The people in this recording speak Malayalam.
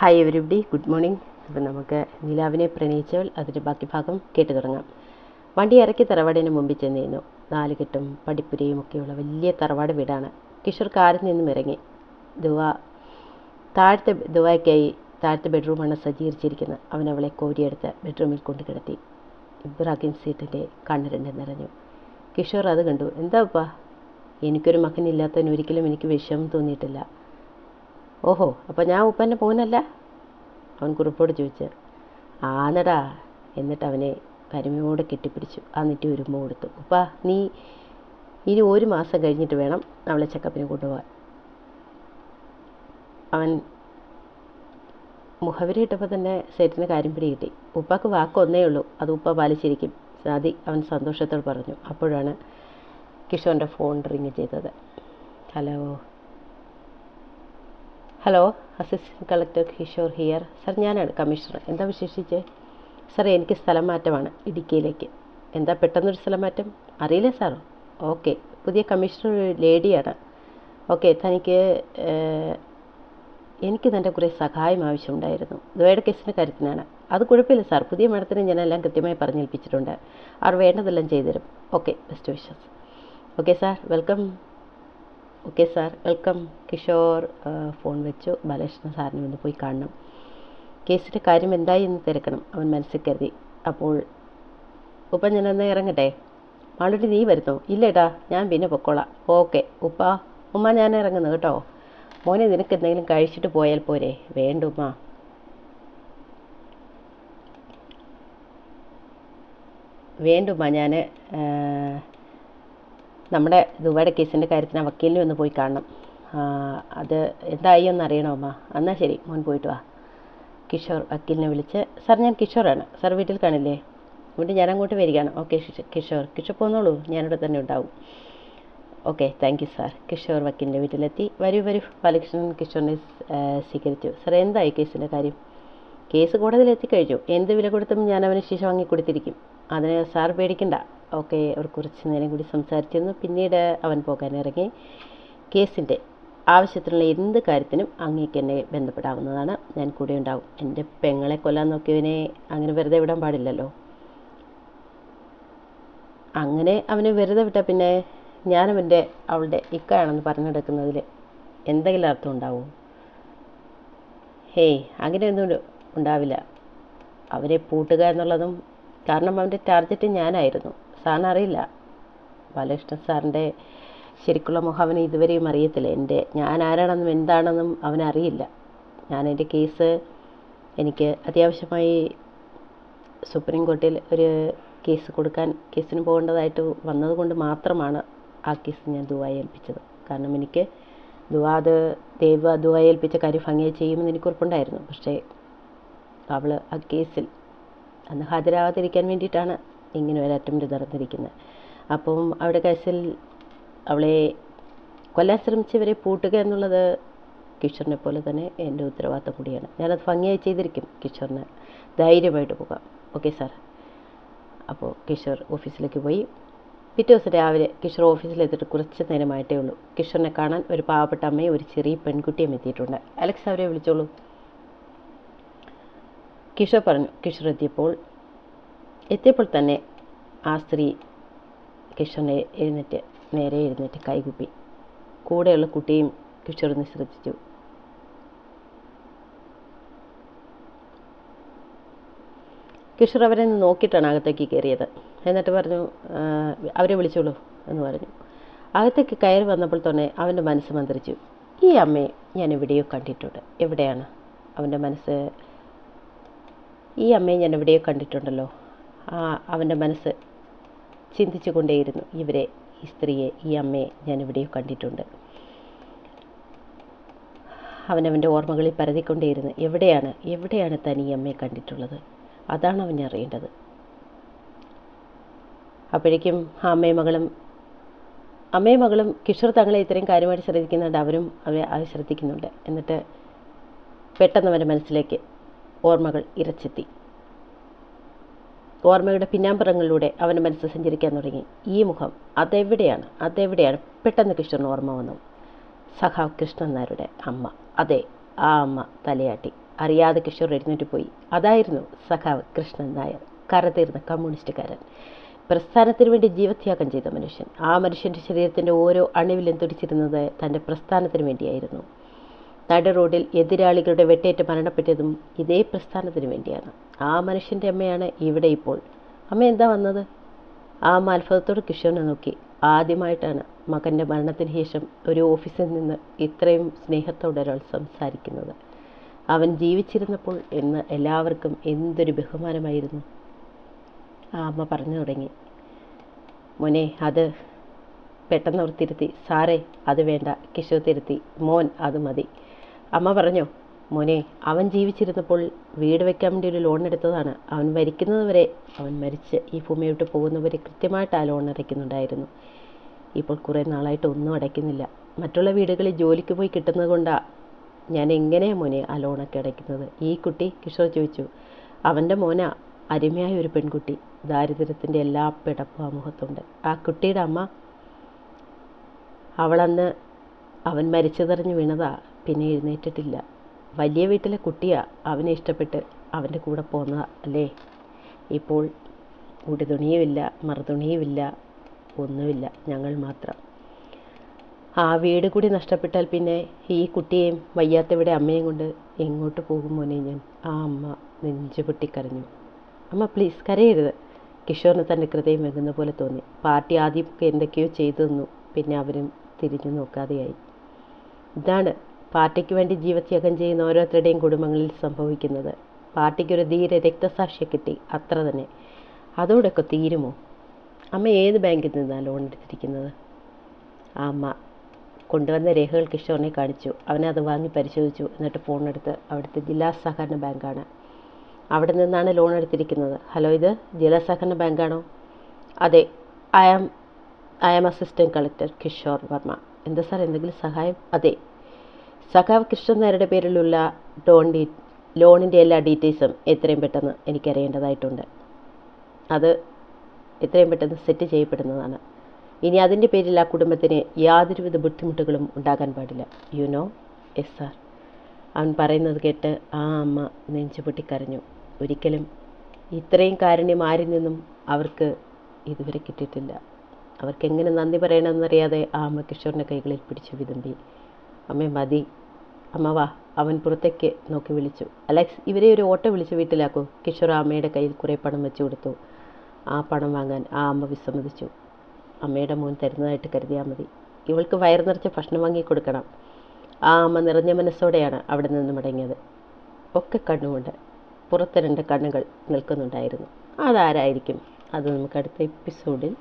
ഹായ് എവരിബഡി ഗുഡ് മോർണിംഗ് അപ്പം നമുക്ക് നിലാവിനെ പ്രണയിച്ചവൾ അതിന്റെ ബാക്കി ഭാഗം കേട്ടു തുടങ്ങാം. വണ്ടി ഇറക്കി തറവാടിന് മുമ്പിൽ ചെന്നിരുന്നു. നാല് കെട്ടും പടിപ്പുരയും ഒക്കെയുള്ള വലിയ തറവാട് വീടാണ്. കിഷോർ കാറിൽ നിന്നും ഇറങ്ങി. ദുവ താഴത്തെ ദുവായ്ക്കായി താഴത്തെ ബെഡ്റൂമാണ് സജ്ജീകരിച്ചിരിക്കുന്നത്. അവൻ അവളെ കോരിയെടുത്ത് ബെഡ്റൂമിൽ കൊണ്ടു കിടത്തി. ഇബ്രാഹിം സീറ്റിന്റെ കണ്ണ് രണ്ട് നിറഞ്ഞു. കിഷോർ അത് കണ്ടു. എന്താ ഉപ്പാ? എനിക്കൊരു മകനില്ലാത്തതിന് ഒരിക്കലും എനിക്ക് വിഷമം തോന്നിയിട്ടില്ല. ഓഹോ അപ്പം ഞാൻ ഉപ്പന്റെ മോനല്ല? അവൻ കുറിപ്പോട് ചോദിച്ച് ആന്നടാ എന്നിട്ട് അവനെ കരിമയോടെ കെട്ടിപ്പിടിച്ചു. എന്നിട്ട് ഉരുമ്പ് കൊടുത്തു. ഉപ്പ നീ ഇനി ഒരു മാസം കഴിഞ്ഞിട്ട് വേണം അവളെ ചെക്കപ്പിന് കൊണ്ടുപോകാൻ അവൻ മുഖവരി ഇട്ടപ്പോൾ തന്നെ സെറ്റിന് കാര്യം പിടി കിട്ടി. ഉപ്പാക്ക് വാക്കൊന്നേ ഉള്ളൂ. അത് ഉപ്പ പാലിച്ചിരിക്കും. സാദി അവൻ സന്തോഷത്തോട് പറഞ്ഞു. അപ്പോഴാണ് കിഷോന്റെ ഫോൺ റിങ് ചെയ്തത്. Hello. Hello assistant collector Kishore here sir ഞാനാണ് കമ്മീഷണർ എന്താ വിശേഷിച്ച്? സാർ എനിക്ക് സ്ഥലം മാറ്റമാണ് ഇടുക്കിയിലേക്ക്. എന്താ പെട്ടെന്നൊരു സ്ഥലം മാറ്റം അറിയില്ലേ സാർ ഓക്കെ പുതിയ കമ്മീഷണർ ഒരു ലേഡിയാണ് ഓക്കെ തനിക്ക് എനിക്ക് തന്റെ കുറേ സഹായം ആവശ്യമുണ്ടായിരുന്നു. ദ്വയുടെ കേസിന്റെ കാര്യത്തിനാണ്. അത് കുഴപ്പമില്ല സാർ പുതിയ മാഡത്തിന് ഞാനെല്ലാം കൃത്യമായി പറഞ്ഞേൽപ്പിച്ചിട്ടുണ്ട്. അവർ വേണ്ടതെല്ലാം ചെയ്തുതരും. Okay best wishes okay sir welcome okay sir welcome Kishore phone വെച്ചു. ബാലകൃഷ്ണൻ സാറിനെ ഒന്ന് പോയി കാണണം. കേസിന്റെ കാര്യം എന്തായി എന്ന് തിരക്കണം അവൻ മനസ്സിൽ കരുതി. അപ്പോൾ ഉപ്പ ഞാനൊന്ന് ഇറങ്ങട്ടെ? മാളുട്ടി നീ വരുന്നോ? ഇല്ലേട്ടാ ഞാൻ പിന്നെ പൊക്കോളാം. ഓക്കെ ഉപ്പ ഉമ്മ ഞാൻ ഇറങ്ങുന്നു കേട്ടോ. മോനെ നിനക്ക് എന്തെങ്കിലും കഴിച്ചിട്ട് പോയാൽ പോരെ? വേണ്ട ഉമ്മ. വേണ്ടുമ്മ ഞാൻ നമ്മുടെ ദുബായുടെ കേസിന്റെ കാര്യത്തിന് വക്കീലിനെ ഒന്ന് പോയി കാണണം. അത് എന്തായി ഒന്ന് അറിയണോ അമ്മ? എന്നാൽ ശരി മോൻ പോയിട്ട് വാ. കിഷോർ വക്കീലിനെ വിളിച്ച് സാർ ഞാൻ കിഷോറാണ്. സാർ വീട്ടിൽ കാണില്ലേ? വീട്ടിൽ ഞാൻ അങ്ങോട്ട് വരികയാണ്. ഓക്കെ കിഷോർ കിഷോർ പോന്നോളൂ. ഞാനിവിടെ തന്നെ ഉണ്ടാവും. Okay thank you sir. Kishore വക്കീലിന്റെ വീട്ടിലെത്തി. വരൂ വരൂ. ബാലകൃഷ്ണൻ കിഷോറിനെ സ്വീകരിച്ചു. സാർ എന്തായി കേസിന്റെ കാര്യം? കേസ് കോടതിയിൽ എത്തിക്കഴിഞ്ഞു. എന്ത് വില കൊടുത്തും ഞാൻ അവന് ശിക്ഷ വാങ്ങി കൊടുത്തിരിക്കും അതിന് സാർ പേടിക്കണ്ട. ഓക്കെ അവർ കുറച്ച് നേരം കൂടി സംസാരിച്ചിരുന്നു. പിന്നീട് അവൻ പോകാനിറങ്ങി. കേസിന്റെ ആവശ്യത്തിനുള്ള എന്ത് കാര്യത്തിനും അങ്ങേക്ക് എന്നെ ബന്ധപ്പെടാവുന്നതാണ്. ഞാൻ കൂടെ ഉണ്ടാവും. എന്റെ പെങ്ങളെ കൊല്ലാൻ നോക്കിയവനെ അങ്ങനെ വെറുതെ വിടാൻ പാടില്ലല്ലോ. അങ്ങനെ അവനെ വെറുതെ വിട്ടാൽ പിന്നെ ഞാനവന്റെ അവളുടെ ഇക്കയാണെന്ന് പറഞ്ഞെടുക്കുന്നതിൽ എന്തെങ്കിലും അർത്ഥം ഉണ്ടാവുമോ ഹേയ് അങ്ങനെയൊന്നും ഉണ്ടാവില്ല. അവരെ പൂട്ടുക എന്നുള്ളതും കാരണം അവന്റെ ടാർഗറ്റ് ഞാനായിരുന്നു. സാറിന് അറിയില്ല. ബാലകൃഷ്ണൻ സാറിന്റെ ശരിക്കുള്ള മുഖം അവന് ഇതുവരെയും അറിയത്തില്ല. എന്റെ ഞാൻ ആരാണെന്നും എന്താണെന്നും അവനറിയില്ല. ഞാൻ എന്റെ കേസ് എനിക്ക് അത്യാവശ്യമായി സുപ്രീം കോർട്ടിൽ ഒരു കേസ് കൊടുക്കാൻ കേസിന് പോകേണ്ടതായിട്ട് വന്നതുകൊണ്ട് മാത്രമാണ് ആ കേസ് ഞാൻ ദുബായി ഏൽപ്പിച്ചത്. കാരണം എനിക്ക് ദുവാ അത് ദൈവ ദുബായി ഏൽപ്പിച്ച കാര്യം ഭംഗിയായി ചെയ്യുമെന്ന് എനിക്ക് ഉറപ്പുണ്ടായിരുന്നു. പക്ഷേ അവൾ ആ കേസിൽ അന്ന് ഹാജരാകാതിരിക്കാൻ വേണ്ടിയിട്ടാണ് ഇങ്ങനെ ഒരു അറ്റംപ്റ്റ് നടന്നിരിക്കുന്നത്. അപ്പം അവിടെ കേസിൽ അവളെ കൊല്ലാൻ ശ്രമിച്ചവരെ പൂട്ടുക എന്നുള്ളത് കിഷോറിനെ പോലെ തന്നെ എന്റെ ഉത്തരവാദിത്തം കൂടിയാണ്. ഞാനത് ഭംഗിയായി ചെയ്തിരിക്കും കിഷോറിന്. ധൈര്യമായിട്ട് പോകാം. ഓക്കെ സാർ അപ്പോൾ കിഷോർ ഓഫീസിലേക്ക് പോയി. പിറ്റേ ദിവസം രാവിലെ കിഷോർ ഓഫീസിലെത്തിയിട്ട് കുറച്ച് നേരമായിട്ടേ ഉള്ളൂ. കിഷോറിനെ കാണാൻ ഒരു പാവപ്പെട്ട അമ്മയും ഒരു ചെറിയ പെൺകുട്ടിയും എത്തിയിട്ടുണ്ട്. അലക്സ് അവരെ വിളിച്ചോളൂ. കിഷോർ പറഞ്ഞു കിഷർ എത്തിയപ്പോൾ തന്നെ ആ സ്ത്രീ കിഷറിനെ എഴുന്നേറ്റ് നേരെ എഴുന്നേറ്റ് കൈകുപ്പി. കൂടെയുള്ള കുട്ടിയും കിഷോറിനെ ശ്രദ്ധിച്ചു. കിഷോർ അവരെ നോക്കിയിട്ടാണ് അകത്തേക്ക് കയറിയത്. എന്നിട്ട് പറഞ്ഞു അവരെ വിളിച്ചോളൂ എന്ന് പറഞ്ഞു. അകത്തേക്ക് കയറി വന്നപ്പോൾ തന്നെ അവന്റെ മനസ്സ് മന്ത്രിച്ചു. ഈ അമ്മയെ ഞാൻ എവിടെയോ കണ്ടിട്ടുണ്ട്. എവിടെയാണ്? അവന്റെ മനസ്സ് ഈ അമ്മയെ ഞാൻ എവിടെയോ കണ്ടിട്ടുണ്ടല്ലോ. ആ അവന്റെ മനസ്സ് ചിന്തിച്ചു കൊണ്ടേയിരുന്നു ഇവരെ ഈ സ്ത്രീയെ ഈ അമ്മയെ ഞാൻ എവിടെയോ കണ്ടിട്ടുണ്ട്. അവനവന്റെ ഓർമ്മകളിൽ പരതിക്കൊണ്ടേയിരുന്നു. എവിടെയാണ് എവിടെയാണ് താൻ ഈ അമ്മയെ കണ്ടിട്ടുള്ളത്? അതാണ് അവൻ അറിയേണ്ടത്. അപ്പോഴേക്കും ആ അമ്മയും മകളും അമ്മയും മകളും കിഷോർ തങ്ങളെ ഇത്രയും കാര്യമായിട്ട് ശ്രദ്ധിക്കുന്നുണ്ട്. അവരും അവരെ അത് ശ്രദ്ധിക്കുന്നുണ്ട്. എന്നിട്ട് പെട്ടെന്ന് അവന്റെ മനസ്സിലേക്ക് ഓർമ്മകൾ ഇരച്ചെത്തി. ഓർമ്മയുടെ പിന്നാമ്പുറങ്ങളിലൂടെ അവന്റെ മനസ്സ് സഞ്ചരിക്കാൻ തുടങ്ങി. ഈ മുഖം അതെവിടെയാണ്? അതെവിടെയാണ്? പെട്ടെന്ന് കൃഷ്ണൻ ഓർമ്മ വന്നു. സഖാവ് കൃഷ്ണൻ നായരുടെ അമ്മ. അതെ ആ അമ്മ തലയാട്ടി. അറിയാതെ കിഷോർ എഴുന്നേറ്റ് പോയി. അതായിരുന്നു സഖാവ് കൃഷ്ണൻ നായർ കരതീർന്ന കമ്മ്യൂണിസ്റ്റുകാരൻ. പ്രസ്ഥാനത്തിന് വേണ്ടി ജീവത്യാഗം ചെയ്ത മനുഷ്യൻ. ആ മനുഷ്യന്റെ ശരീരത്തിന്റെ ഓരോ അണിവിലും തുടിച്ചിരുന്നത് തന്റെ പ്രസ്ഥാനത്തിന് വേണ്ടിയായിരുന്നു. നട റോഡിൽ എതിരാളികളുടെ വെട്ടേറ്റ് മരണപ്പെട്ടതും ഇതേ പ്രസ്ഥാനത്തിന് വേണ്ടിയാണ്. ആ മനുഷ്യന്റെ അമ്മയാണ് ഇവിടെ ഇപ്പോൾ. അമ്മ എന്താ വന്നത്? ആ മത്ഭുതത്തോട് കിഷോറിനെ നോക്കി. ആദ്യമായിട്ടാണ് മകന്റെ മരണത്തിന് ശേഷം ഒരു ഓഫീസിൽ നിന്ന് ഇത്രയും സ്നേഹത്തോടെ ഒരാൾ സംസാരിക്കുന്നത്. അവൻ ജീവിച്ചിരുന്നപ്പോൾ എന്ന് എല്ലാവർക്കും എന്തൊരു ബഹുമാനമായിരുന്നു. ആ അമ്മ പറഞ്ഞു തുടങ്ങി. മോനെ അത് പെട്ടെന്ന് അവർ തിരുത്തി സാറേ അത് വേണ്ട. കിഷോർ തിരുത്തി. മോൻ അത് മതി. അമ്മ പറഞ്ഞു മോനെ അവൻ ജീവിച്ചിരുന്നപ്പോൾ വീട് വെക്കാൻ വേണ്ടി ഒരു ലോൺ എടുത്തതാണ്. അവൻ മരിക്കുന്നത് വരെ അവൻ മരിച്ച് ഈ ഭൂമി വിട്ട് പോകുന്നവരെ കൃത്യമായിട്ട് ആ ലോൺ അടയ്ക്കുന്നുണ്ടായിരുന്നു. ഇപ്പോൾ കുറേ നാളായിട്ട് ഒന്നും അടയ്ക്കുന്നില്ല. മറ്റുള്ള വീടുകളിൽ ജോലിക്ക് പോയി കിട്ടുന്നത് കൊണ്ടാണ് ഞാൻ എങ്ങനെയാണ് മോനെ ആ ലോണൊക്കെ അടയ്ക്കുന്നത്? ഈ കുട്ടി കിഷോർ ചോദിച്ചു അവന്റെ മോന അരുമയായ ഒരു പെൺകുട്ടി. ദാരിദ്ര്യത്തിന്റെ എല്ലാ പിടപ്പും ആ മുഖത്തുണ്ട്. ആ കുട്ടിയുടെ അമ്മ അവളന്ന് അവൻ മരിച്ചതറിഞ്ഞ് വീണതാ. പിന്നെ എഴുന്നേറ്റിട്ടില്ല. വലിയ വീട്ടിലെ കുട്ടിയാ അവനെ ഇഷ്ടപ്പെട്ട് അവന്റെ കൂടെ പോന്നതാ അല്ലേ? ഇപ്പോൾ ഉടുതുണിയുമില്ല മറുതുണിയുമില്ല ഒന്നുമില്ല ഞങ്ങൾ മാത്രം. ആ വീട് കൂടി നഷ്ടപ്പെട്ടാൽ പിന്നെ ഈ കുട്ടിയെയും വയ്യാത്തവിടെ അമ്മയും കൊണ്ട് എങ്ങോട്ട് പോകും മോനെ ഞാൻ? ആ അമ്മ നെഞ്ചു പൊട്ടിക്കരഞ്ഞു. അമ്മ പ്ലീസ് കരയരുത്. കിഷോറിന് തന്റെ ഹൃദയം വെങ്ങുന്ന പോലെ തോന്നി. പാർട്ടി ആദ്യം എന്തൊക്കെയോ ചെയ്തു തന്നു. പിന്നെ അവരും തിരിഞ്ഞു നോക്കാതെയായി. ഇതാണ് പാർട്ടിക്ക് വേണ്ടി ജീവത്യാഗം ചെയ്യുന്ന ഓരോരുത്തരുടെയും കുടുംബങ്ങളിൽ സംഭവിക്കുന്നത്. പാർട്ടിക്കൊരു ധീര രക്തസാക്ഷിയെ കിട്ടി അത്ര തന്നെ. അതോടൊക്കെ തീരുമോ? അമ്മ ഏത് ബാങ്കിൽ നിന്നാണ് ലോൺ എടുത്തിരിക്കുന്നത്? ആ അമ്മ കൊണ്ടുവന്ന രേഖകൾ കിഷോറിനെ കാണിച്ചു. അവനെ അത് വാങ്ങി പരിശോധിച്ചു. എന്നിട്ട് ഫോണെടുത്ത് അവിടുത്തെ ജില്ലാ സഹകരണ ബാങ്കാണ്. അവിടെ നിന്നാണ് ലോൺ എടുത്തിരിക്കുന്നത്. ഹലോ ഇത് ജില്ലാ സഹകരണ ബാങ്കാണോ? അതെ I am I am assistant collector Kishore Varma. എന്താ സാർ എന്തെങ്കിലും സഹായം? അതെ സഖാവ് കൃഷ്ണൻ നായരുടെ പേരിലുള്ള ലോൺ ഡീ ലോണിന്റെ എല്ലാ ഡീറ്റെയിൽസും എത്രയും പെട്ടെന്ന് എനിക്കറിയേണ്ടതായിട്ടുണ്ട്. അത് എത്രയും പെട്ടെന്ന് സെറ്റ് ചെയ്യപ്പെടുന്നതാണ്. ഇനി അതിന്റെ പേരിൽ ആ കുടുംബത്തിന് യാതൊരുവിധ ബുദ്ധിമുട്ടുകളും ഉണ്ടാകാൻ പാടില്ല. യു നോ എസ് സാർ അവൻ പറയുന്നത് കേട്ട് ആ അമ്മ നെഞ്ചു പൊട്ടിക്കരഞ്ഞു. ഒരിക്കലും ഇത്രയും കാരുണ്യം ആരിൽ നിന്നും അവർക്ക് ഇതുവരെ കിട്ടിയിട്ടില്ല. അവർക്ക് എങ്ങനെ നന്ദി പറയണമെന്നറിയാതെ ആ അമ്മ കിഷോറിന്റെ കൈകളിൽ പിടിച്ചു വിതുമ്പി. അമ്മ മതി. അമ്മ വാ. അവൻ പുറത്തേക്ക് നോക്കി വിളിച്ചു. അലക്സ് ഇവരെ ഒരു ഓട്ടോ വിളിച്ച് വീട്ടിലാക്കൂ. കിഷോർ അമ്മയുടെ കയ്യിൽ കുറേ പണം വെച്ചു കൊടുത്തു. ആ പണം വാങ്ങാൻ ആ അമ്മ വിസമ്മതിച്ചു. അമ്മയുടെ മോൻ തരുന്നതായിട്ട് കരുതിയാൽ മതി. ഇവൾക്ക് വയർ നിറച്ച് ഭക്ഷണം വാങ്ങി കൊടുക്കണം. ആ അമ്മ നിറഞ്ഞ മനസ്സോടെയാണ് അവിടെ നിന്ന് മടങ്ങിയത്. ഒക്കെ കണ്ണുകൊണ്ട് പുറത്ത് രണ്ട് കണ്ണുകൾ നിൽക്കുന്നുണ്ടായിരുന്നു. അതാരായിരിക്കും? അത് നമുക്ക് അടുത്ത എപ്പിസോഡിൽ